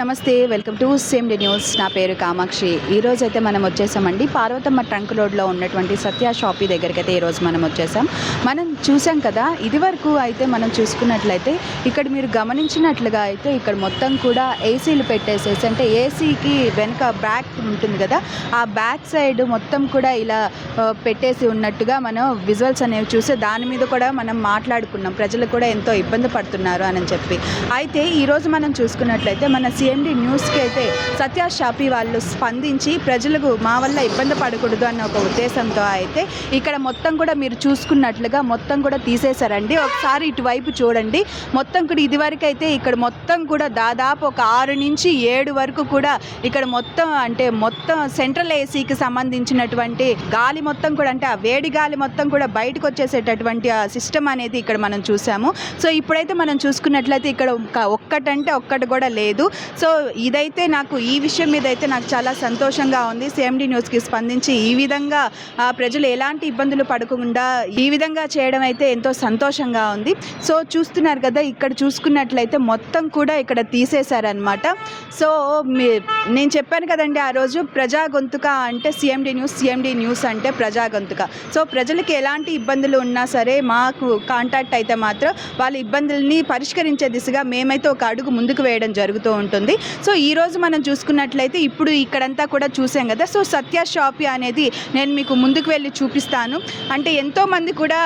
namaste welcome to same day news. నా పేరు కామాక్షి. ఈ రోజు అయితే మనం వచ్చేసామండి. పార్వతమ్మ ట్రంక్ రోడ్లో ఉన్నటువంటి సత్య షాపీ దగ్గరికి అయితే ఈరోజు మనం వచ్చేసాం. మనం చూసాం కదా ఇది వరకు అయితే మనం చూసుకున్నట్లయితే ఇక్కడ మీరు గమనించినట్లుగా అయితే ఇక్కడ మొత్తం కూడా ఏసీలు పెట్టేసేసి అంటే ఏసీకి వెనుక బ్యాక్ ఉంటుంది కదా ఆ బ్యాక్ సైడ్ మొత్తం కూడా ఇలా పెట్టేసి ఉన్నట్టుగా మనం విజువల్స్ అనేవి చూసి దాని మీద కూడా మనం మాట్లాడుకున్నాం. ప్రజలు కూడా ఎంతో ఇబ్బంది పడుతున్నారు అని చెప్పి. అయితే ఈరోజు మనం చూసుకున్నట్లయితే మన సిఎండి న్యూస్కి అయితే సత్య షాపి వాళ్ళు స్పందించి ప్రజలకు మా వల్ల ఇబ్బంది పడకూడదు అన్న ఒక ఉద్దేశంతో అయితే ఇక్కడ మొత్తం కూడా మీరు చూసుకున్నట్లుగా మొత్తం కూడా తీసేశారండి. ఒకసారి ఇటువైపు చూడండి. మొత్తం కూడా ఇదివరకు అయితే ఇక్కడ మొత్తం కూడా దాదాపు ఒక ఆరు నుంచి ఏడు వరకు కూడా ఇక్కడ మొత్తం అంటే మొత్తం సెంట్రల్ ఏసీకి సంబంధించినటువంటి గాలి మొత్తం కూడా అంటే ఆ వేడి గాలి మొత్తం కూడా బయటకు వచ్చేసేటటువంటి ఆ సిస్టమ్ అనేది ఇక్కడ మనం చూసాము. సో ఇప్పుడైతే మనం చూసుకున్నట్లయితే ఇక్కడ ఒక- ఒక్కటంటే ఒక్కటి కూడా లేదు. సో ఇదైతే నాకు ఈ విషయం మీద అయితే నాకు చాలా సంతోషంగా ఉంది. సిఎండి న్యూస్కి స్పందించి ఈ విధంగా ఆ, ప్రజలు ఎలాంటి ఇబ్బందులు పడకుండా ఈ విధంగా చేయడం అయితే ఎంతో సంతోషంగా ఉంది. సో చూస్తున్నారు కదా ఇక్కడ చూసుకున్నట్లయితే మొత్తం కూడా ఇక్కడ తీసేశారనమాట సో మీ నేను చెప్పాను కదండి ఆ రోజు ప్రజా గొంతుక అంటే సిఎండి న్యూస్ సిఎండి న్యూస్ అంటే ప్రజా గొంతుక. సో ప్రజలకి ఎలాంటి ఇబ్బందులు ఉన్నా సరే మాకు కాంటాక్ట్ అయితే మాత్రం వాళ్ళ ఇబ్బందుల్ని పరిష్కరించే దిశగా మేమైతే ఒక అడుగు ముందుకు వేయడం జరుగుతూ ఉంటుంది. సో ఈ రోజు మనం చూసుకున్నట్లయితే ఇప్పుడు ఇక్కడంతా కూడా చూసాం కదా. సో సత్య షాపీ అనేది నేను మీకు ముందుకు వెళ్ళి చూపిస్తాను. అంటే ఎంతోమంది కూడా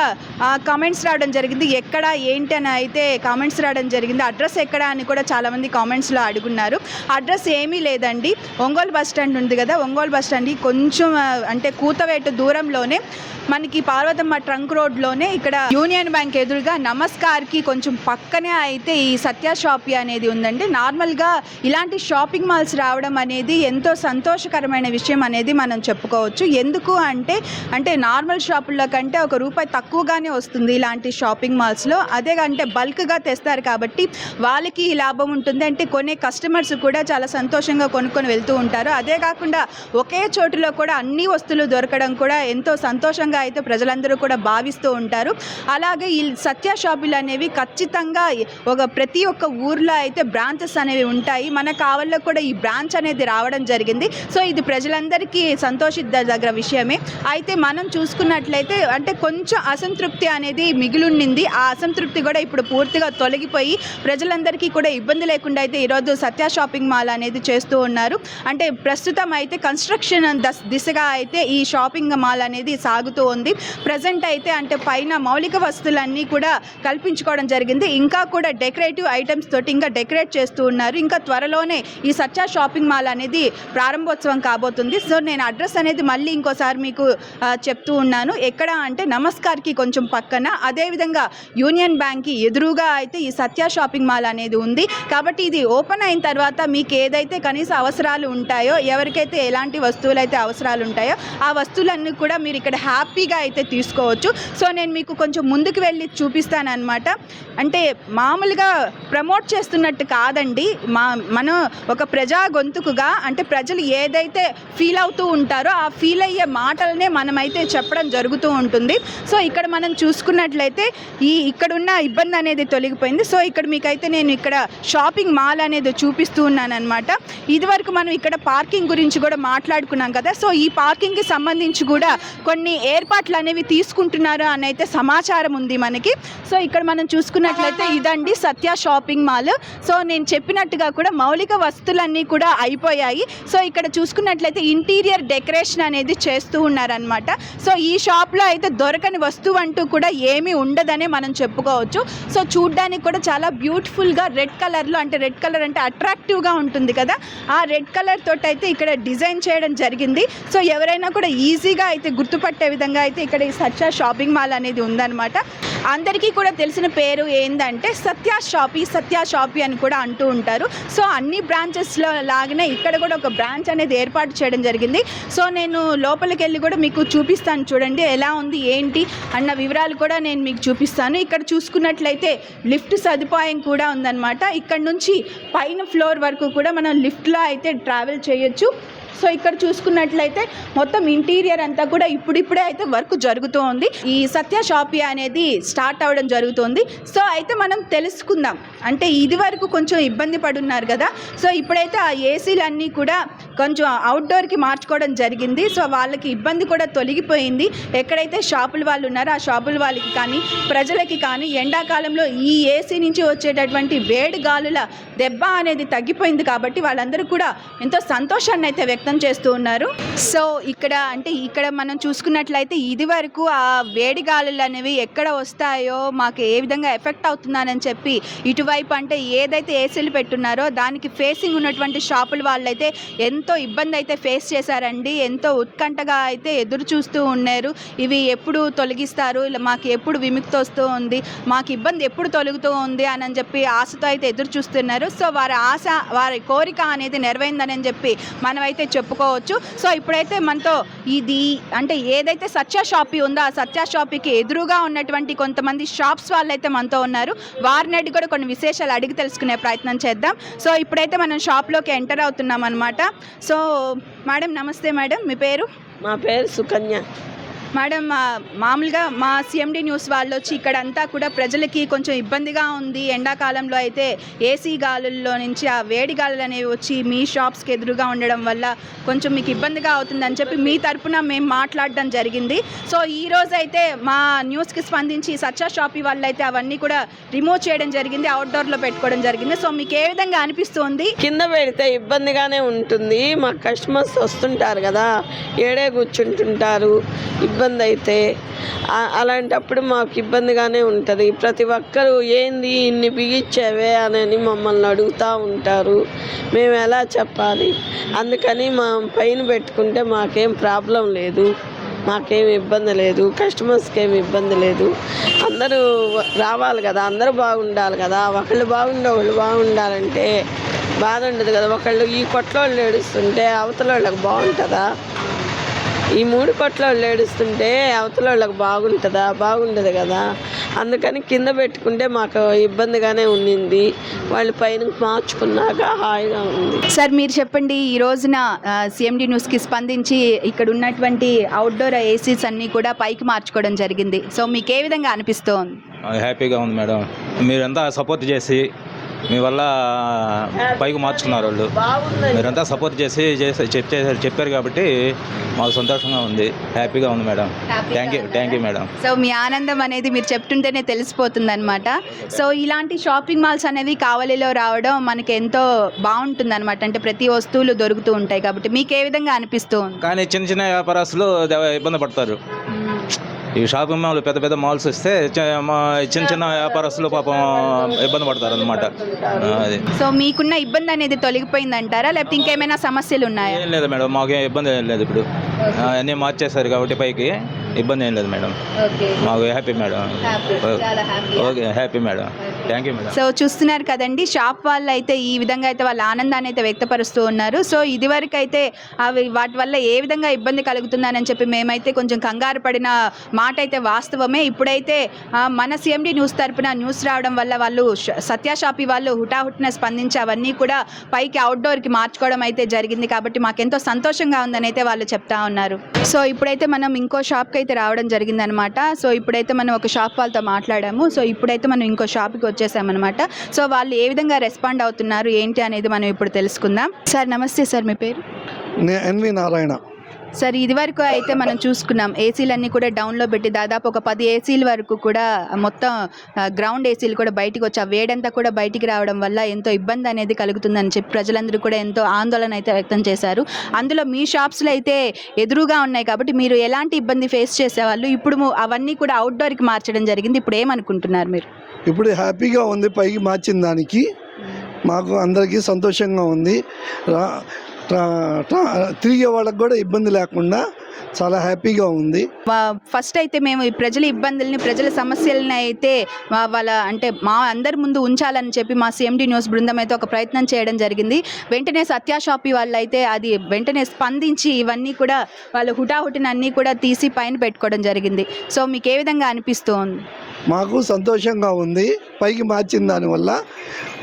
కామెంట్స్ రావడం జరిగింది. ఎక్కడ ఏంటి అని అయితే కామెంట్స్ రావడం జరిగింది. అడ్రస్ ఎక్కడ అని కూడా చాలామంది కామెంట్స్లో అడుగున్నారు. అడ్రస్ ఏమీ లేదండి. ఒంగోలు బస్ స్టాండ్ ఉంది కదా. ఒంగోలు బస్ కొంచెం అంటే కూతవేటు దూరంలోనే మనకి పార్వతమ్మ ట్రంక్ రోడ్లోనే ఇక్కడ యూనియన్ బ్యాంక్ ఎదురుగా నమస్కార్కి కొంచెం పక్కనే అయితే ఈ సత్య షాపీ అనేది ఉందండి. నార్మల్గా ఇలాంటి షాపింగ్ మాల్స్ రావడం అనేది ఎంతో సంతోషకరమైన విషయం అనేది మనం చెప్పుకోవచ్చు. ఎందుకు అంటే అంటే నార్మల్ షాపుల్లో కంటే ఒక రూపాయి తక్కువగానే వస్తుంది ఇలాంటి షాపింగ్ మాల్స్లో అదే అంటే బల్క్గా తెస్తారు కాబట్టి వాళ్ళకి ఈ లాభం ఉంటుంది. అంటే కొనే కస్టమర్స్ కూడా చాలా సంతోషంగా కొనుక్కొని వెళ్తూ ఉంటారు. అదే కాకుండా ఒకే చోటులో కూడా అన్ని వస్తువులు దొరకడం కూడా ఎంతో సంతోషంగా అయితే ప్రజలందరూ కూడా భావిస్తూ ఉంటారు. అలాగే ఈ సత్య షాపులు అనేవి ఖచ్చితంగా ఒక ప్రతి ఒక్క ఊర్లో అయితే బ్రాంచెస్ అనేవి ఉంటాయి. మన కావల్లో కూడా ఈ బ్రాంచ్ అనేది రావడం జరిగింది. సో ఇది ప్రజలందరికీ సంతోషిద్దగ్గర విషయమే. అయితే మనం చూసుకున్నట్లయితే అంటే కొంచెం అసంతృప్తి అనేది మిగిలిండింది. ఆ అసంతృప్తి కూడా ఇప్పుడు పూర్తిగా తొలగిపోయి ప్రజలందరికీ కూడా ఇబ్బంది లేకుండా అయితే ఈరోజు సత్య షాపింగ్ మాల్ అనేది చేస్తూ ఉన్నారు. అంటే ప్రస్తుతం అయితే కన్స్ట్రక్షన్ దిశగా అయితే ఈ షాపింగ్ మాల్ అనేది సాగుతూ ఉంది. ప్రజెంట్ అయితే అంటే పైన మౌలిక వస్తువులన్నీ కూడా కల్పించుకోవడం జరిగింది. ఇంకా కూడా డెకరేటివ్ ఐటమ్స్ తోటి ఇంకా డెకరేట్ చేస్తూ ఉన్నారు. ఇంకా త్వరలోనే ఈ సత్య షాపింగ్ మాల్ అనేది ప్రారంభోత్సవం కాబోతుంది. సో నేను అడ్రస్ అనేది మళ్ళీ ఇంకోసారి మీకు చెప్తూ ఉన్నాను. ఎక్కడ అంటే నమస్కార్కి కొంచెం పక్కన. అదేవిధంగా యూనియన్ బ్యాంక్కి ఎదురుగా అయితే ఈ సత్య షాపింగ్ మాల్ అనేది ఉంది. కాబట్టి ఇది ఓపెన్ అయిన తర్వాత మీకు ఏదైతే కనీస అవసరాలు ఉంటాయో ఎవరికైతే ఎలాంటి వస్తువులు అయితే అవసరాలు ఉంటాయో ఆ వస్తువులన్నీ కూడా మీరు ఇక్కడ హ్యాపీగా అయితే తీసుకోవచ్చు. సో నేను మీకు కొంచెం ముందుకు వెళ్ళి చూపిస్తాను అనమాట అంటే మామూలుగా ప్రమోట్ చేస్తున్నట్టు కాదండి. మా మనం ఒక ప్రజా గొంతుకుగా అంటే ప్రజలు ఏదైతే ఫీల్ అవుతూ ఉంటారో ఆ ఫీల్ అయ్యే మాటలనే మనమైతే చెప్పడం జరుగుతూ ఉంటుంది. సో ఇక్కడ మనం చూసుకున్నట్లయితే ఈ ఇక్కడ ఉన్న ఇబ్బంది అనేది తొలగిపోయింది. సో ఇక్కడ మీకైతే నేను ఇక్కడ షాపింగ్ మాల్ అనేది చూపిస్తూ ఉన్నాను అనమాట ఇదివరకు మనం ఇక్కడ పార్కింగ్ గురించి కూడా మాట్లాడుకున్నాం కదా. సో ఈ పార్కింగ్కి సంబంధించి కూడా కొన్ని ఏర్పాట్లు అనేవి తీసుకుంటున్నారు అని అయితే సమాచారం ఉంది మనకి. సో ఇక్కడ మనం చూసుకున్నట్లయితే ఇదండి సత్య షాపింగ్ మాల్ సో నేను చెప్పినట్టుగా కూడా కూడా మౌలిక వస్తువులన్నీ కూడా అయిపోయాయి. సో ఇక్కడ చూసుకున్నట్లయితే ఇంటీరియర్ డెకరేషన్ అనేది చేస్తూ ఉన్నారనమాట సో ఈ షాప్లో అయితే దొరకని వస్తువు అంటూ కూడా ఏమీ ఉండదనే మనం చెప్పుకోవచ్చు. సో చూడ్డానికి కూడా చాలా బ్యూటిఫుల్గా రెడ్ కలర్లో అంటే రెడ్ కలర్ అంటే అట్రాక్టివ్గా ఉంటుంది కదా. ఆ రెడ్ కలర్ తోటి అయితే ఇక్కడ డిజైన్ చేయడం జరిగింది. సో ఎవరైనా కూడా ఈజీగా అయితే గుర్తుపట్టే విధంగా అయితే ఇక్కడ ఈ సత్య షాపింగ్ మాల్ అనేది ఉందన్నమాట. అందరికీ కూడా తెలిసిన పేరు ఏంటంటే సత్య షాపీ సత్య షాపీ అని కూడా అంటూ ఉంటారు. సో అన్ని బ్రాంచెస్లో లాగానే ఇక్కడ కూడా ఒక బ్రాంచ్ అనేది ఏర్పాటు చేయడం జరిగింది. సో నేను లోపలికి వెళ్ళి కూడా మీకు చూపిస్తాను చూడండి ఎలా ఉంది ఏంటి అన్న వివరాలు కూడా నేను మీకు చూపిస్తాను. ఇక్కడ చూసుకున్నట్లయితే లిఫ్ట్ సదుపాయం కూడా ఉందన్నమాట. ఇక్కడ నుంచి పైన ఫ్లోర్ వరకు కూడా మనం లిఫ్ట్లో అయితే ట్రావెల్ చేయొచ్చు. సో ఇక్కడ చూసుకున్నట్లయితే మొత్తం ఇంటీరియర్ అంతా కూడా ఇప్పుడిప్పుడే అయితే వర్క్ జరుగుతూ ఉంది. ఈ సత్య షాపీ అనేది స్టార్ట్ అవ్వడం జరుగుతుంది. సో అయితే మనం తెలుసుకుందాం. అంటే ఇది వరకు కొంచెం ఇబ్బంది పడున్నారు కదా. సో ఇప్పుడైతే ఆ ఏసీలన్నీ కూడా కొంచెం అవుట్డోర్కి మార్చుకోవడం జరిగింది. సో వాళ్ళకి ఇబ్బంది కూడా తొలగిపోయింది. ఎక్కడైతే షాపుల వాళ్ళు ఉన్నారో ఆ షాపుల వాళ్ళకి కానీ ప్రజలకి కానీ ఎండాకాలంలో ఈ ఏసీ నుంచి వచ్చేటటువంటి వేడి గాలుల దెబ్బ అనేది తగ్గిపోయింది కాబట్టి వాళ్ళందరూ కూడా ఎంతో సంతోషాన్ని అయితే వ్యక్తం చేస్తూ ఉన్నారు. సో ఇక్కడ అంటే ఇక్కడ మనం చూసుకున్నట్లయితే ఇది వరకు ఆ వేడి గాలులు అనేవి ఎక్కడ వస్తాయో మాకు ఏ విధంగా ఎఫెక్ట్ అవుతుందని చెప్పి ఇటువైపు అంటే ఏదైతే ఏసీలు పెట్టున్నారో దానికి ఫేసింగ్ ఉన్నటువంటి షాపుల వాళ్ళైతే ఎంత ఎంతో ఇబ్బంది అయితే ఫేస్ చేశారండి. ఎంతో ఉత్కంఠగా అయితే ఎదురు చూస్తూ ఉన్నారు. ఇవి ఎప్పుడు తొలగిస్తారు? ఇలా మాకు ఎప్పుడు విముక్తి వస్తూ ఉంది? మాకు ఇబ్బంది ఎప్పుడు తొలుగుతూ ఉంది? అని చెప్పి ఆశతో అయితే ఎదురు చూస్తున్నారు. సో వారి ఆశ వారి కోరిక అనేది నెరవేరిందని చెప్పి మనమైతే చెప్పుకోవచ్చు. సో ఇప్పుడైతే మనతో ఇది అంటే ఏదైతే సత్య షాపీ ఉందో ఆ సత్య షాపీకి ఎదురుగా ఉన్నటువంటి కొంతమంది షాప్స్ వాళ్ళు అయితే మనతో ఉన్నారు. వారిని అడిగి కూడా కొన్ని విశేషాలు అడిగి తెలుసుకునే ప్రయత్నం చేద్దాం. సో ఇప్పుడైతే మనం షాప్లోకి ఎంటర్ అవుతున్నాం అనమాట సో మేడం నమస్తే మేడం మీ పేరు? మా పేరు సుకన్య. మేడం మామూలుగా మా సిఎండి న్యూస్ వాళ్ళు వచ్చి ఇక్కడ అంతా కూడా ప్రజలకి కొంచెం ఇబ్బందిగా ఉంది. ఎండాకాలంలో అయితే ఏసీ గాలుల్లో నుంచి ఆ వేడి గాలులు అనేవి వచ్చి మీ షాప్స్కి ఎదురుగా ఉండడం వల్ల కొంచెం మీకు ఇబ్బందిగా అవుతుందని చెప్పి మీ తరపున మేము మాట్లాడడం జరిగింది. సో ఈ రోజు అయితే మా న్యూస్కి స్పందించి సచ్చా షాపీ వాళ్ళు అయితే అవన్నీ కూడా రిమూవ్ చేయడం జరిగింది అవుట్డోర్లో పెట్టుకోవడం జరిగింది. సో మీకు ఏ విధంగా అనిపిస్తుంది? కింద పెడితే ఇబ్బందిగానే ఉంటుంది. మా కస్టమర్స్ వస్తుంటారు కదా ఏడే కూర్చుంటుంటారు. ఇబ్బంది ఇబ్బంది అయితే అలాంటప్పుడు మాకు ఇబ్బందిగానే ఉంటుంది. ప్రతి ఒక్కరు ఏంది ఇన్ని బిగించావే? అని మమ్మల్ని అడుగుతూ ఉంటారు. మేము ఎలా చెప్పాలి? అందుకని మా పైన పెట్టుకుంటే మాకేం ప్రాబ్లం లేదు. మాకేం ఇబ్బంది లేదు. కస్టమర్స్కి ఏమి ఇబ్బంది లేదు. అందరూ రావాలి కదా అందరూ బాగుండాలి కదా. ఒకళ్ళు బాగుండే ఒకళ్ళు బాగుండాలంటే బాధ ఉండదు కదా. ఒకళ్ళు ఈ కొట్లోళ్ళు ఏడుస్తుంటే అవతల వాళ్ళకి బాగుంటుందా? ఈ మూడు కొట్లోళ్ళు ఏడుస్తుంటే అవతల వాళ్ళకి బాగుంటుందా? బాగుండదు కదా. అందుకని కింద పెట్టుకుంటే మాకు ఇబ్బందిగానే ఉండింది వాళ్ళు పైన మార్చుకున్నాక హాయిగా ఉంది. సార్ మీరు చెప్పండి ఈ రోజున సిఎండి న్యూస్కి స్పందించి ఇక్కడ ఉన్నటువంటి అవుట్డోర్ ఏసీస్ అన్నీ కూడా పైకి మార్చుకోవడం జరిగింది. సో మీకు ఏ విధంగా అనిపిస్తోంది? హ్యాపీగా ఉంది మేడం. మీరంతా సపోర్ట్ చేసి మీ వల్ల పైకి మార్చుకున్నారు వాళ్ళు. మీరంతా సపోర్ట్ చేసి చేసి చెప్పారు చెప్పారు కాబట్టి మాకు సంతోషంగా ఉంది. హ్యాపీగా ఉంది madam. Thank you thank you madam. So మీ ఆనందం అనేది మీరు చెప్తుంటేనే తెలిసిపోతుంది అనమాట సో ఇలాంటి షాపింగ్ మాల్స్ అనేవి కావలిలో రావడం మనకి ఎంతో బాగుంటుంది అనమాట అంటే ప్రతి వస్తువులు దొరుకుతూ ఉంటాయి కాబట్టి మీకు ఏ విధంగా అనిపిస్తుంది కానీ చిన్న చిన్న వ్యాపారస్తులు ఇబ్బంది పడతారు. ఈ షాపింగ్ మాల్ పెద్ద పెద్ద మాల్స్ వస్తే చిన్న చిన్న వ్యాపారస్తులు పాపం ఇబ్బంది పడతారు అనమాట అది. సో మీకున్న ఇబ్బంది అనేది తొలగిపోయింది అంటారా లేకపోతే ఇంకేమైనా సమస్యలు ఉన్నాయా? ఏం లేదు మేడం మాకేం ఇబ్బంది ఏం లేదు ఇప్పుడు. అన్నీ మార్చేశారు కాబట్టి పైకి. ఇబ్బంది ఏం లేదు మేడం. ఓకే. మాకు happy madam. Okay happy madam. Thank you madam. So చూస్తున్నారు కదండి షాప్ వాళ్ళు అయితే ఈ విధంగా అయితే వాళ్ళ ఆనందాన్ని అయితే వ్యక్తపరుస్తూ ఉన్నారు. సో ఇదివరకు అయితే అవి వాటి వల్ల ఏ విధంగా ఇబ్బంది కలుగుతుందని చెప్పి మేమైతే కొంచెం కంగారు పడిన మాట అయితే వాస్తవమే. ఇప్పుడైతే ఆ, మన సిఎండి న్యూస్ తరపున న్యూస్ రావడం వల్ల వాళ్ళు సత్య షాపీ వాళ్ళు హుటాహుటిన స్పందించి అవన్నీ కూడా పైకి అవుట్డోర్కి మార్చుకోవడం అయితే జరిగింది. కాబట్టి మాకెంతో సంతోషంగా ఉందని అయితే వాళ్ళు చెప్తా ఉన్నారు. సో ఇప్పుడైతే మనం ఇంకో షాప్కి అయితే రావడం జరిగిందనమాట. సో ఇప్పుడైతే మనం ఒక షాప్ వాళ్ళతో మాట్లాడాము. సో ఇప్పుడైతే మనం ఇంకో షాప్కి వచ్చేసామన్నమాట సో వాళ్ళు ఏ విధంగా రెస్పాండ్ అవుతున్నారు? ఏంటి అనేది మనం ఇప్పుడు తెలుసుకుందాం. సార్ నమస్తే సార్ మీ పేరు? ఎన్వి నారాయణ. సార్ ఇది వరకు అయితే మనం చూసుకున్నాం. ఏసీలన్నీ కూడా డౌన్లో పెట్టి దాదాపు ఒక పది ఏసీల వరకు కూడా మొత్తం గ్రౌండ్ ఏసీలు కూడా బయటికి వచ్చి ఆ వేడంతా కూడా బయటికి రావడం వల్ల ఎంతో ఇబ్బంది అనేది కలుగుతుందని చెప్పి ప్రజలందరూ కూడా ఎంతో ఆందోళన అయితే వ్యక్తం చేశారు. అందులో మీ షాప్స్లో అయితే ఎదురుగా ఉన్నాయి కాబట్టి మీరు ఎలాంటి ఇబ్బంది ఫేస్ చేసేవాళ్ళు? ఇప్పుడు అవన్నీ కూడా అవుట్డోర్కి మార్చడం జరిగింది. ఇప్పుడు ఏమనుకుంటున్నారు మీరు? ఇప్పుడు హ్యాపీగా ఉంది పైకి మార్చిన దానికి మాకు అందరికీ సంతోషంగా ఉంది. తిరిగే వాళ్ళకి కూడా ఇబ్బంది లేకుండా చాలా హ్యాపీగా ఉంది. ఫస్ట్ అయితే మేము ఈ ప్రజల ఇబ్బందుల్ని ప్రజల సమస్యలని అయితే వాళ్ళ అంటే మా అందరి ముందు ఉంచాలని చెప్పి మా సిఎండి న్యూస్ బృందం అయితే ఒక ప్రయత్నం చేయడం జరిగింది. వెంటనే సత్యా షాపీ వాళ్ళు అయితే అది వెంటనే స్పందించి ఇవన్నీ కూడా వాళ్ళు హుటాహుటిన అన్నీ కూడా తీసి పైన పెట్టుకోవడం జరిగింది. సో మీకు ఏ విధంగా అనిపిస్తుంది మాకు సంతోషంగా ఉంది. పైకి మార్చిన దానివల్ల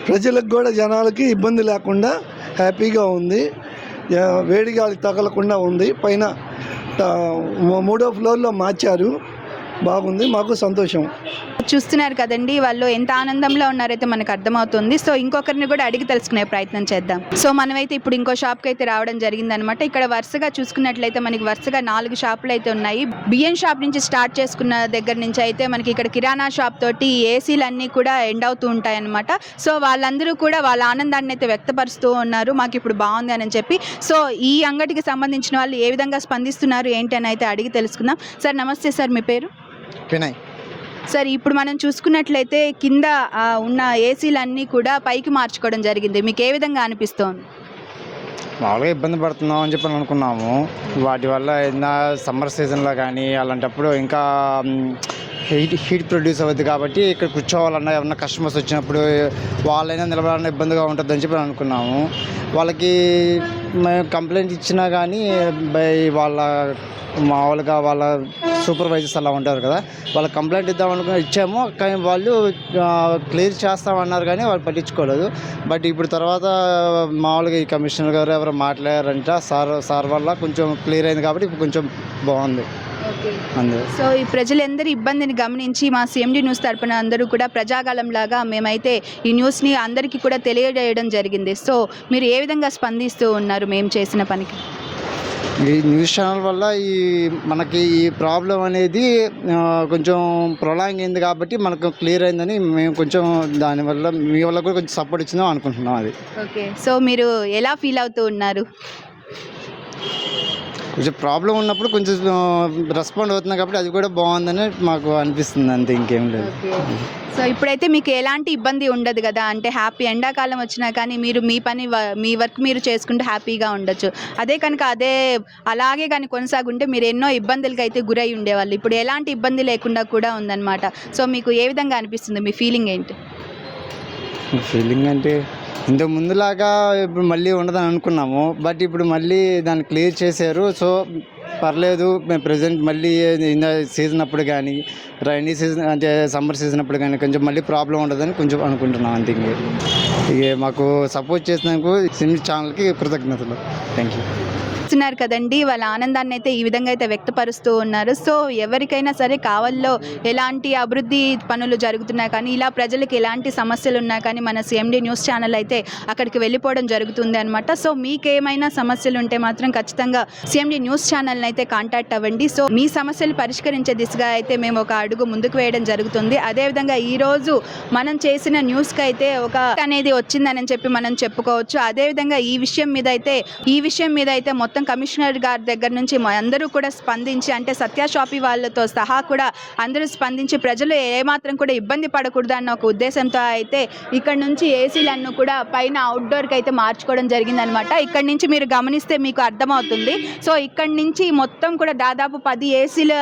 ప్రజలకు కూడా జనాలకి ఇబ్బంది లేకుండా హ్యాపీగా ఉంది. ఆ, వేడి గాలి తగలకుండా ఉంది. పైన మూడో ఫ్లోర్లో మార్చారు. బాగుంది మాకు సంతోషం. చూస్తున్నారు కదండి వాళ్ళు ఎంత ఆనందంలో ఉన్నారైతే మనకు అర్థమవుతుంది. సో ఇంకొకరిని కూడా అడిగి తెలుసుకునే ప్రయత్నం చేద్దాం. సో మనమైతే ఇప్పుడు ఇంకో షాప్కి అయితే రావడం జరిగిందనమాట. ఇక్కడ వరుసగా చూసుకున్నట్లయితే మనకి వరుసగా నాలుగు షాపులు అయితే ఉన్నాయి. బియ్యం షాప్ నుంచి స్టార్ట్ చేసుకున్న దగ్గర నుంచి అయితే మనకి ఇక్కడ కిరాణా షాప్ తోటి ఏసీలు అన్నీ కూడా ఎండ్ అవుతూ ఉంటాయి అనమాట సో వాళ్ళందరూ కూడా వాళ్ళ ఆనందాన్ని అయితే వ్యక్తపరుస్తూ ఉన్నారు. మాకు ఇప్పుడు బాగుంది అని చెప్పి. సో ఈ అంగడికి సంబంధించిన వాళ్ళు ఏ విధంగా స్పందిస్తున్నారు ఏంటి అని అయితే అడిగి తెలుసుకుందాం. సార్ నమస్తే సార్ మీ పేరు? వినయ్ సార్ ఇప్పుడు మనం చూసుకున్నట్లయితే కింద ఉన్న ఏసీలన్నీ కూడా పైకి మార్చుకోవడం జరిగింది. మీకు ఏ విధంగా అనిపిస్తోంది? మామూలుగా ఇబ్బంది పడుతున్నాం అని చెప్పి అనుకున్నాము. వాటి వల్ల ఏదైనా సమ్మర్ సీజన్లో కానీ అలాంటప్పుడు ఇంకా హీట్ హీట్ ప్రొడ్యూస్ అవుద్ది కాబట్టి ఇక్కడ కూర్చోవాలన్నా ఏమన్నా కస్టమర్స్ వచ్చినప్పుడు వాళ్ళైనా నిలబడాలన్నా ఇబ్బందిగా ఉంటుంది అని చెప్పి అనుకున్నాము. వాళ్ళకి మేము కంప్లైంట్ ఇచ్చినా కానీ బై వాళ్ళ మామూలుగా వాళ్ళ సూపర్వైజర్స్ అలా ఉంటారు కదా వాళ్ళ కంప్లైంట్ ఇద్దాం అనుకుని ఇచ్చాము. కానీ వాళ్ళు క్లియర్ చేస్తామన్నారు కానీ వాళ్ళు పట్టించుకోలేదు. బట్ ఇప్పుడు తర్వాత మామూలుగా ఈ కమిషనర్ గారు ఎవరు మాట్లాడారంట సార్ సార్ వల్ల కొంచెం క్లియర్ అయింది కాబట్టి ఇప్పుడు కొంచెం బాగుంది. సో ఈ ప్రజలందరి ఇబ్బందిని గమనించి మా సిఎండి న్యూస్ తరపున అందరూ కూడా ప్రజాగాలం లాగా మేమైతే ఈ న్యూస్ని అందరికీ కూడా తెలియజేయడం జరిగింది. సో మీరు ఏ విధంగా స్పందిస్తూ ఉన్నారు మేము చేసిన పనికి? ఈ న్యూస్ ఛానల్ వల్ల ఈ మనకి ఈ ప్రాబ్లం అనేది కొంచెం ప్రొలాంగ్ అయింది కాబట్టి మనకు క్లియర్ అయిందని మేము కొంచెం దానివల్ల మీ వల్ల కూడా కొంచెం సపోర్ట్ ఇచ్చిందాం అనుకుంటున్నాం అది. ఓకే. సో మీరు ఎలా ఫీల్ అవుతూ ఉన్నారు? కొంచెం ప్రాబ్లం ఉన్నప్పుడు కొంచెం రెస్పాండ్ అవుతుంది కాబట్టి అది కూడా బాగుందని మాకు అనిపిస్తుంది అంతే ఇంకేం లేదు. సో ఇప్పుడైతే మీకు ఎలాంటి ఇబ్బంది ఉండదు కదా అంటే హ్యాపీ ఎండాకాలం వచ్చినా కానీ మీరు మీ పని మీ వర్క్ మీరు చేసుకుంటూ హ్యాపీగా ఉండొచ్చు. అదే కనుక అదే అలాగే కానీ కొనసాగుంటే మీరు ఎన్నో ఇబ్బందులకి అయితే గురై ఉండేవాళ్ళు. ఇప్పుడు ఎలాంటి ఇబ్బంది లేకుండా కూడా ఉందన్నమాట. సో మీకు ఏ విధంగా అనిపిస్తుంది? మీ ఫీలింగ్ ఏంటి? ఫీలింగ్ అంటే ఇంతకు ముందులాగా ఇప్పుడు మళ్ళీ ఉండదని అనుకున్నాము బట్ ఇప్పుడు మళ్ళీ దాన్ని క్లియర్ చేశారు. సో పర్లేదు మేము ప్రజెంట్ మళ్ళీ సీజన్ అప్పుడు కానీ రైనీ సీజన్ అంటే సమ్మర్ సీజన్ అప్పుడు కానీ కొంచెం మళ్ళీ ప్రాబ్లం ఉండదని కొంచెం అనుకుంటున్నాం అంతే ఇంకే. ఇక మాకు సపోర్ట్ చేసినందుకు సిమ్ ఛానల్కి కృతజ్ఞతలు. Thank you. చూస్తున్నారు కదండి. వాళ్ళ ఆనందాన్ని అయితే ఈ విధంగా అయితే వ్యక్తపరుస్తూ ఉన్నారు. సో ఎవరికైనా సరే కావల్లో ఎలాంటి అభివృద్ధి పనులు జరుగుతున్నా కానీ ఇలా ప్రజలకు ఎలాంటి సమస్యలు ఉన్నా కానీ మన సిఎండి న్యూస్ ఛానల్ అయితే అక్కడికి వెళ్ళిపోవడం జరుగుతుంది అనమాట సో మీకేమైనా సమస్యలు ఉంటే మాత్రం ఖచ్చితంగా సిఎండి న్యూస్ ఛానల్ని అయితే కాంటాక్ట్ అవ్వండి. సో మీ సమస్యలు పరిష్కరించే దిశగా అయితే మేము ఒక అడుగు ముందుకు వేయడం జరుగుతుంది. అదేవిధంగా ఈరోజు మనం చేసిన న్యూస్కి అయితే ఒక అనేది వచ్చిందని చెప్పి మనం చెప్పుకోవచ్చు. అదేవిధంగా ఈ విషయం మీద అయితే ఈ విషయం మీద అయితే మొత్తం కమిషనర్ గారి దగ్గర నుంచి అందరూ కూడా స్పందించి అంటే సత్య షాపీ వాళ్ళతో సహా కూడా అందరూ స్పందించి ప్రజలు ఏమాత్రం కూడా ఇబ్బంది పడకూడదు అన్న ఒక ఉద్దేశంతో అయితే ఇక్కడ నుంచి ఏసీలన్నీ కూడా పైన అవుట్డోర్కి అయితే మార్చుకోవడం జరిగిందనమాట ఇక్కడ నుంచి మీరు గమనిస్తే మీకు అర్థమవుతుంది. సో ఇక్కడ నుంచి మొత్తం కూడా దాదాపు పది ఏసీల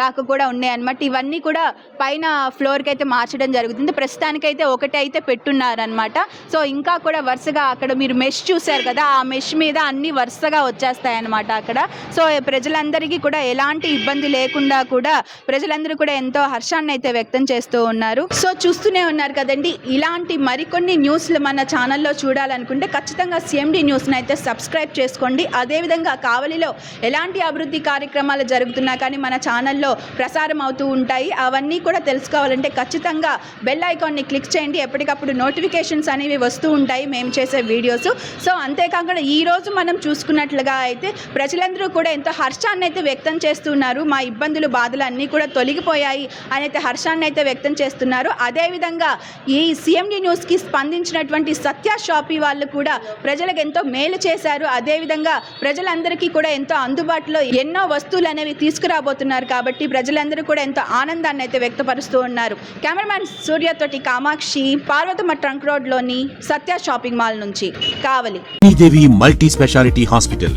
దాకా కూడా ఉన్నాయన్నమాట. ఇవన్నీ కూడా పైన ఫ్లోర్కి అయితే మార్చడం జరుగుతుంది. ప్రస్తుతానికైతే ఒకటి అయితే పెట్టున్నారనమాట సో ఇంకా కూడా వరుసగా అక్కడ మీరు మెష్ చూశారు కదా ఆ మెష్ మీద అన్ని వరుసగా వచ్చేస్తాయి. అనమాట అక్కడ. సో ప్రజలందరికీ కూడా ఎలాంటి ఇబ్బంది లేకుండా కూడా ప్రజలందరూ కూడా ఎంతో హర్షాన్ని అయితే వ్యక్తం చేస్తూ ఉన్నారు. సో చూస్తూనే ఉన్నారు కదండి ఇలాంటి మరికొన్ని న్యూస్లు మన ఛానల్లో చూడాలనుకుంటే ఖచ్చితంగా సిఎండి న్యూస్ని అయితే సబ్స్క్రైబ్ చేసుకోండి. అదేవిధంగా కావలిలో ఎలాంటి అభివృద్ధి కార్యక్రమాలు జరుగుతున్నా కానీ మన ఛానల్లో ప్రసారం అవుతూ ఉంటాయి. అవన్నీ కూడా తెలుసుకోవాలంటే ఖచ్చితంగా బెల్ ఐకాన్ని క్లిక్ చేయండి. ఎప్పటికప్పుడు నోటిఫికేషన్స్ అనేవి వస్తూ ఉంటాయి. మేము చేసే వీడియోస్. సో అంతేకాకుండా ఈరోజు మనం చూసుకున్నట్లుగా అయితే ప్రజలందరూ కూడా ఎంతో హర్షాన్ని అయితే వ్యక్తం చేస్తున్నారు. మా ఇబ్బందులు బాధలు అన్నీ కూడా తొలగిపోయాయి అని అయితే హర్షాన్ని అయితే వ్యక్తం చేస్తున్నారు. అదేవిధంగా ఈ సీఎండి న్యూస్కి స్పందించినటువంటి సత్య షాపీ వాళ్ళు కూడా ప్రజలకు ఎంతో మేలు చేశారు. అదేవిధంగా ప్రజలందరికీ కూడా ఎంతో అందుబాటులో ఎన్నో వస్తువులు అనేవి తీసుకురాబోతున్నారు కాబట్టి ప్రజలందరూ కూడా ఎంతో ఆనందాన్ని అయితే వ్యక్తపరుస్తూ ఉన్నారు. కెమెరామ్యాన్ సూర్యతోటి కామాక్షి పార్వతమ్మ ట్రంక్ రోడ్లోని సత్య షాపింగ్ మాల్ నుంచి. Kavali. Devi multi speciality hospital.